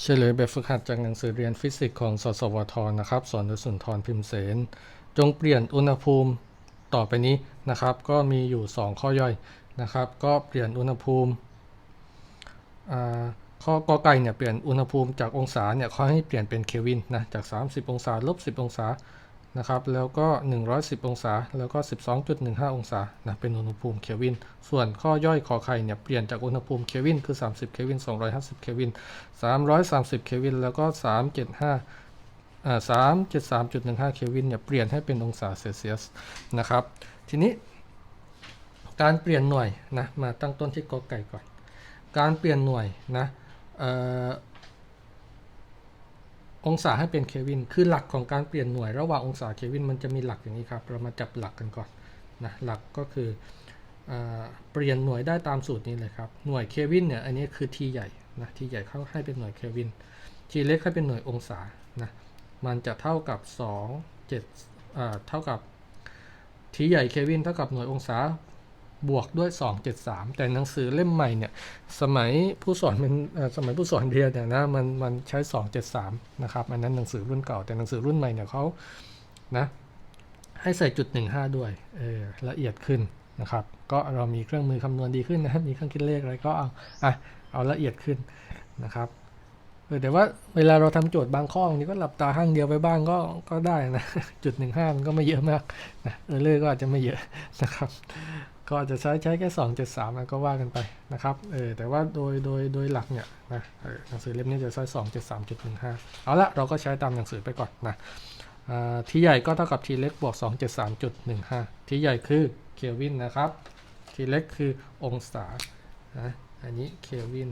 เฉลยแบบฝึกหัดจากหนังสือเรียนฟิสิกส์ของสสวทนะครับ สอนโดยสุนทรพิมพ์เสน จงเปลี่ยนอุณหภูมิต่อไปนี้นะครับ ก็มีอยู่ 2 ข้อย่อยนะครับ ก็เปลี่ยนอุณหภูมิข้อกอไก่เนี่ยเปลี่ยนอุณหภูมิจากองศาเนี่ยเขาให้เปลี่ยนเป็นเคลวินนะจาก 30 องศาลบ10 องศา นะครับ แล้วก็ 110 องศา แล้วก็ 12.15 องศานะเป็นอุณหภูมิเคลวิน ส่วนข้อย่อยขอไข่เนี่ยเปลี่ยนจากอุณหภูมิเคลวินคือ 30 เคลวิน 250 เคลวิน 330 เคลวิน แล้วก็ 375อ่า373.15 เคลวินเนี่ยเปลี่ยนให้เป็นองศาเซลเซียสนะครับ ทีนี้การเปลี่ยนหน่วยนะมาตั้งต้นที่กอไก่ก่อน การเปลี่ยนหน่วยนะเอ่อ องศาให้เป็นเคลวิน คือหลักของการเปลี่ยนหน่วยระหว่างองศาเคลวินมันจะมีหลักอย่างนี้ครับ เรามาจับหลักกันก่อนนะ หลักก็คือเอเปลี่ยนหน่วยได้ตามสูตรนี้เลยครับ หน่วยเคลวินเนี่ย อันนี้คือ t ใหญ่นะ t ใหญ่เข้าให้เป็นหน่วยเคลวิน t เล็กให้เป็นหน่วยองศา นะ มันจะเท่ากับ2 7อ่าเท่ากับ t ใหญ่เคลวินเท่ากับหน่วยองศา บวกด้วย 273 แต่หนังสือเล่มใหม่เนี่ยสมัยผู้สอนเป็นสมัยผู้สอนเรียนเนี่ยนะมันมันใช้ 273 นะครับอันนั้นหนังสือรุ่นเก่าแต่หนังสือรุ่นใหม่เนี่ยเขานะให้ใส่จุด 15 ด้วยเออละเอียดขึ้นนะครับก็เรามีเครื่องมือคำนวณดีขึ้นนะมีเครื่องคิดเลขอะไรก็เอาอะเอาละเอียดขึ้นนะครับเออแต่ว่าเวลาเราทำโจทย์บางข้อบางทีก็หลับตาข้างเดียวไปบ้างก็ก็ได้นะจุด15มันก็ไม่เยอะมากนะเออเลขก็อาจจะไม่เยอะนะครับ ก็อาจจะใช้ใช้แค่ 2.3แล้วก็ว่ากันไปนะครับเออแต่ว่าโดยโดยโดยหลักเนี่ยนะหนังสือเล่มนี้จะใช้ 2.3.15 เอาละเราก็ใช้ตามหนังสือไปก่อนนะทีใหญ่ก็เท่ากับทีเล็กบวก 2 7 3 1 5 ทีใหญ่คือเคลวินนะครับ ทีเล็กคือองศานะอันนี้เคลวิน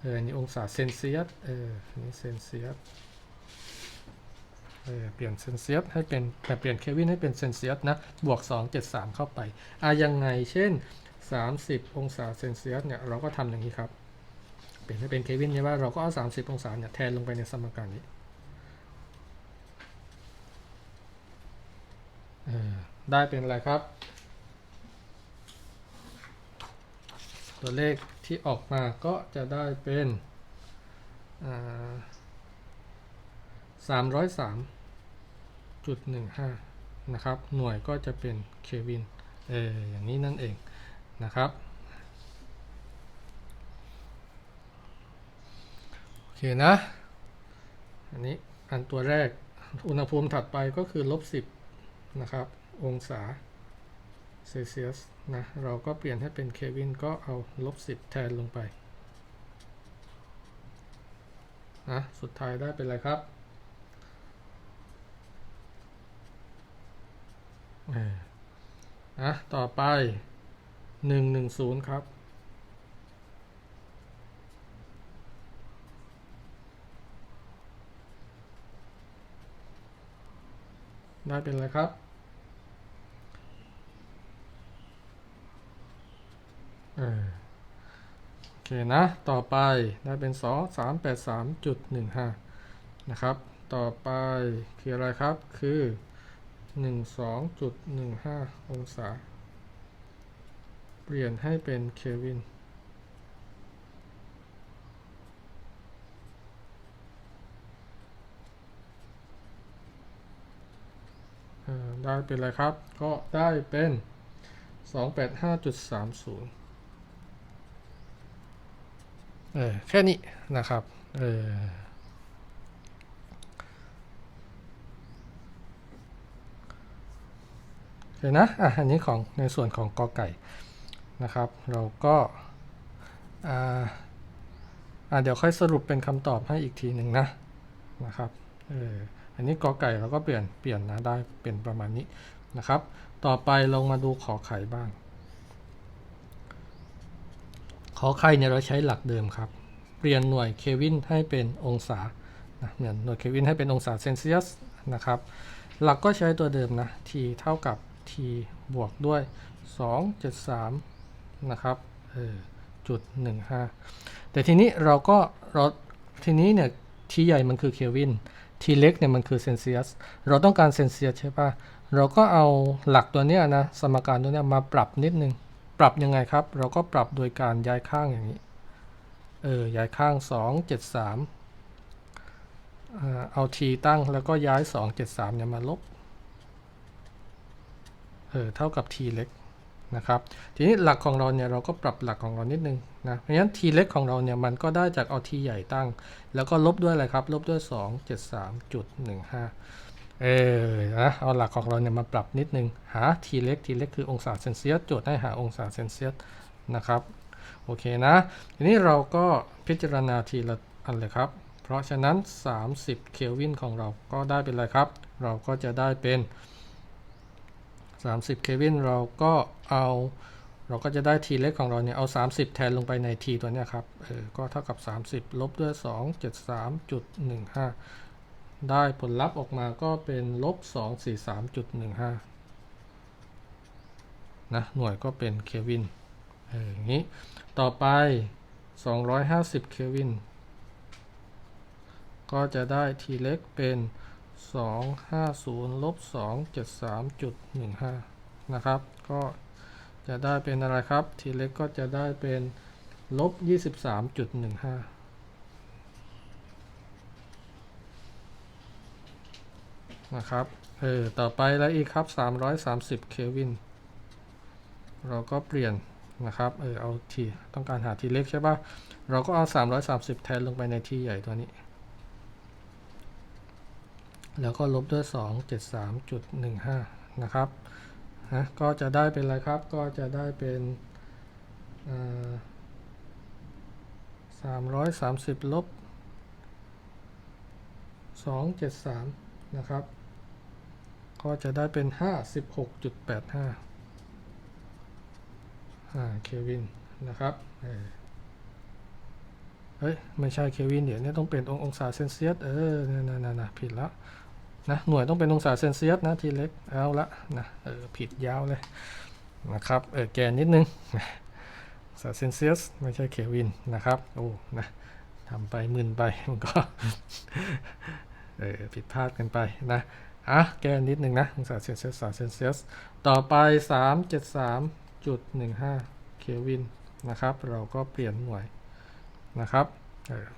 เอออันนี้องศาเซนเซียสเอออันนี้เซนเซียส เปลี่ยนเซนเซียสให้เป็นแต่เปลี่ยนเควินให้เป็นเซนเซียสนะ บวก 273 เข้าไปอะยังไงเช่น 30 องศาเซนเซียสเนี่ยเราก็ทำอย่างนี้ครับ เปลี่ยนให้เป็นเควินใช่ไหมเราก็เอา 30 องศาเนี่ยแทนลงไปในสมการนี้ได้เป็นอะไรครับ ตัวเลขที่ออกมาก็จะได้เป็นอ่า 303จุดหนึ่งห้านะครับ หน่วยก็จะเป็นเควิน เออ อย่างนี้นั่นเองนะครับ โอเคนะ อันนี้อันตัวแรก อุณหภูมิถัดไปก็คือลบสิบนะครับ องศาเซลเซียสนะ เราก็เปลี่ยนให้เป็นเควินก็เอาลบสิบแทนลงไปนะสุดท้ายได้เป็นอะไรครับ อะ ต่อไปหนึ่งหนึ่งศูนย์ครับได้เป็นอะไรครับ เออโอเคนะ ต่อไปได้เป็นสองสามแปดสามจุดหนึ่งห้านะครับ ต่อไปคืออะไรครับ คือ หนึ่งสองจุดหนึ่งห้าองศา เปลี่ยนให้เป็นเคลวิน ได้เป็นอะไรครับ ก็ได้เป็น 285.30เออแค่นี้นะครับ เออ โอเคนะอะอันนี้ของในส่วนของกอไก่นะครับ เราก็อ่าอ่าเดี๋ยวค่อยสรุปเป็นคำตอบให้อีกทีหนึ่งนะนะครับเอออันนี้กอไก่เราก็เปลี่ยนเปลี่ยนนะได้เป็นประมาณนี้นะครับ ต่อไปลงมาดูขอไข่บ้าง ขอไข่เนี่ยเราใช้หลักเดิมครับ เปลี่ยนหน่วยเควินให้เป็นองศานะเหมือนหน่วยเควินให้เป็นองศาเซนเซียสนะครับ หลักก็ใช้ตัวเดิมนะ t เท่ากับ t บวกด้วย 273 นะครับเออจุด 15 แต่ทีนี้เราก็เราทีนี้เนี่ย t ใหญ่มันคือเคลวิน t เล็กเนี่ยมันคือเซนเซียส เราต้องการเซนเซียสใช่ปะเราก็เอาหลักตัวเนี้ยนะ สมการตัวเนี้ยมาปรับนิดนึง ปรับยังไงครับ เราก็ปรับโดยการย้ายข้างอย่างนี้ เออ ย้ายข้าง 2 7 3เอา t ตั้งแล้วก็ย้าย 2 7 3เนี่ยมาลบ เออเท่ากับ t เล็กนะครับทีนี้หลักของเราเนี่ยเราก็ปรับหลักของเรานิดนึงนะเพราะฉะนั้น t เล็กของเราเนี่ยมันก็ได้จากเอา t ใหญ่ตั้ง แล้วก็ลบด้วยอะไรครับ ลบด้วย 2 7 3จุด15 เออนะเอาหลักของเราเนี่ยมาปรับนิดนึง หา t เล็ก t เล็กคือองศาเซนเซียสโจทย์ให้หาองศาเซนเซียสนะครับโอเคนะ ทีนี้เราก็พิจารณาทีละอันเลยครับ เพราะฉะนั้น 30 เคลวินของเราก็ได้เป็นอะไรครับ เราก็จะได้เป็น 30 เคลวินเราก็เอาเราก็จะได้ t เล็กของเราเนี่ยเอา 30 แทนลงไปใน t ตัวเนี้ยครับเออก็เท่ากับ 30 ลบด้วย 273.15 ได้ผลลัพธ์ออกมาก็เป็นลบ 243.15 นะ หน่วยก็เป็นเคลวินเอออย่างนี้ต่อไป 250 เคลวิน ก็จะได้ t เล็กเป็น 250ลบ273.15นะครับ ก็จะได้เป็นอะไรครับ t เล็กก็จะได้เป็นลบ23.15นะครับ เออ ต่อไปแล้วอีกครับ 330 เคลวิน เราก็เปลี่ยนนะครับ เออ เอาที ต้องการหาทีเล็กใช่ปะเราก็เอา 330 แทนลงไปในที่ใหญ่ตัวนี้ แล้วก็ลบด้วย 273.15 นะครับนะก็จะได้เป็นอะไรครับ ก็จะได้เป็นสามร้อยสามสิบลบสองเจ็ดสามนะครับ ก็จะได้เป็นห้าสิบหกจุดแปดห้าอ่าเควินนะครับเฮ้ย ไม่ใช่เควิน เดี๋ยวนี้ต้องเป็นององศาเซนเซียส เออนั่นนั่นนั่นผิดแล้ว นะหน่วยต้องเป็นองศาเซนเซียสนะทีเล็กเอาละนะเออผิดยาวเลยนะครับเออแกนนิดนึงองศาเซนเซียสไม่ใช่เควินนะครับโอ้นะทำไปมึนไปมันก็เออผิดพลาดกันไปนะอะแกนนิดนึงนะองศาเซนเซียสองศาเซนเซียสต่อไป 373.15เควินนะครับ เราก็เปลี่ยนหน่วยนะครับเออ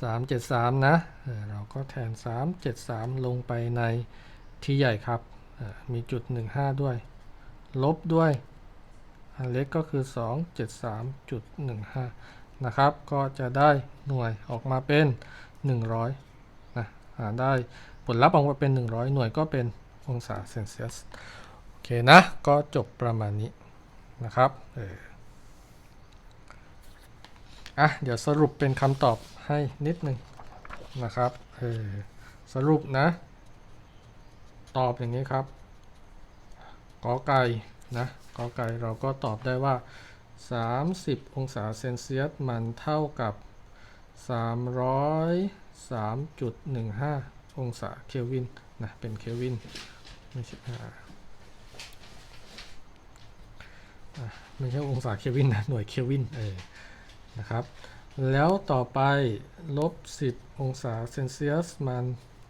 373 นะเราก็แทน 373 ลงไปในที่ใหญ่ครับมีจุด 15 ด้วย ลบด้วย อันเล็กก็คือ 273.15 นะครับ ก็จะได้หน่วยออกมาเป็น 100 นะหาได้ผลลัพธ์ออกมาเป็น 100 หน่วยก็เป็นองศาเซนเซียส โอเคนะ ก็จบประมาณนี้นะครับ อะเดี๋ยวสรุปเป็นคำตอบให้นิดหนึ่งนะครับเออสรุปนะ ตอบอย่างนี้ครับกอไก่นะกอไก่เราก็ตอบได้ว่า 30 องศาเซนเซียสมันเท่ากับ 303.15 องศาเคลวินนะเป็นเคลวินไม่ใช่อ่าไม่ใช่องศาเคลวินนะหน่วยเคลวินเออ นะครับ แล้วต่อไปลบ 10 องศาเซนเซียสมัน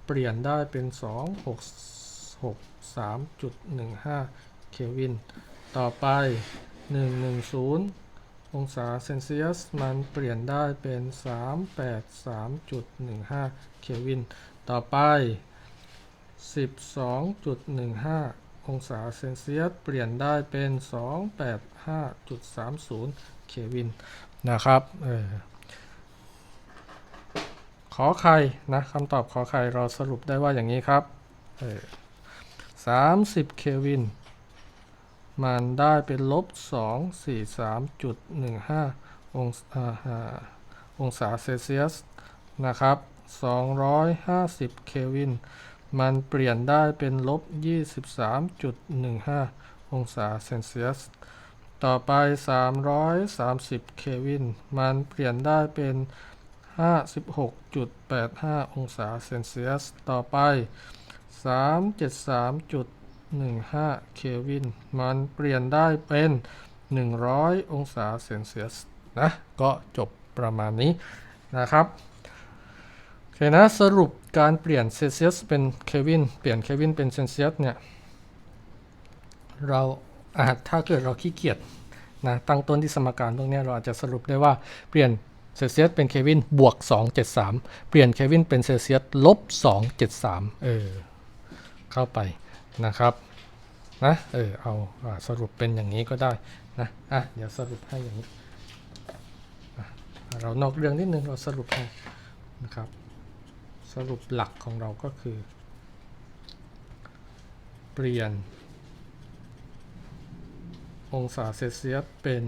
เปลี่ยนได้เป็น2663.15 เควิน ต่อไป 110 องศาเซนเซียสมันเปลี่ยนได้เป็น 383.15 เควิน ต่อไป 12.15 องศาเซนเซียส เปลี่ยนได้เป็น 285.30 เควิน นะครับเออขอไข่นะคำตอบขอไข่เราสรุปได้ว่าอย่างนี้ครับเออ30เคลวิน มันได้เป็นลบ243.15องศาองศาเซลเซียสนะครับ250เคลวิน มันเปลี่ยนได้เป็นลบ23.15องศาเซนเซียส ต่อไป 330 เควิน มันเปลี่ยนได้เป็น 56.85 องศาเซนเซียส ต่อไป 373.15 เควิน มันเปลี่ยนได้เป็น 100 องศาเซนเซียส นะ ก็จบประมาณนี้นะครับโอเคนะ สรุปการเปลี่ยนเซลเซียสเป็นเควิน เปลี่ยนเควินเป็นเซนเซียสเนี่ย เรา อาถ้าเกิดเราขี้เกียจนะตั้งต้นที่สมการตรงนี้เราอาจจะสรุปได้ว่าเปลี่ยนเซลเซียสเป็นเควินบวก 273 เปลี่ยนเควินเป็นเซลเซียสลบ 273 เออ เข้าไปนะครับนะเออเอาอาสรุปเป็นอย่างนี้ก็ได้นะอะเดี๋ยวสรุปให้อย่างนี้ เรานอกเรื่องนิดนึงเราสรุปให้นะครับ สรุปหลักของเราก็คือ เปลี่ยน องศาเซลเซียสเป็น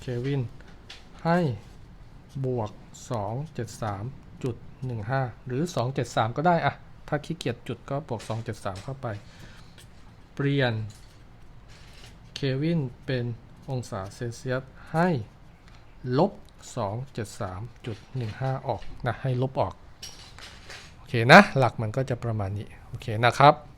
เคลวินให้บวก 273.15 หรือ 273 ก็ได้อะถ้าขี้เกียจจุดก็บวก 273 เข้าไป เปลี่ยนเคลวินเป็นองศาเซลเซียสให้ลบ 273.15 ออกนะ ให้ลบออก โอเคนะ หลักมันก็จะประมาณนี้ โอเคนะครับ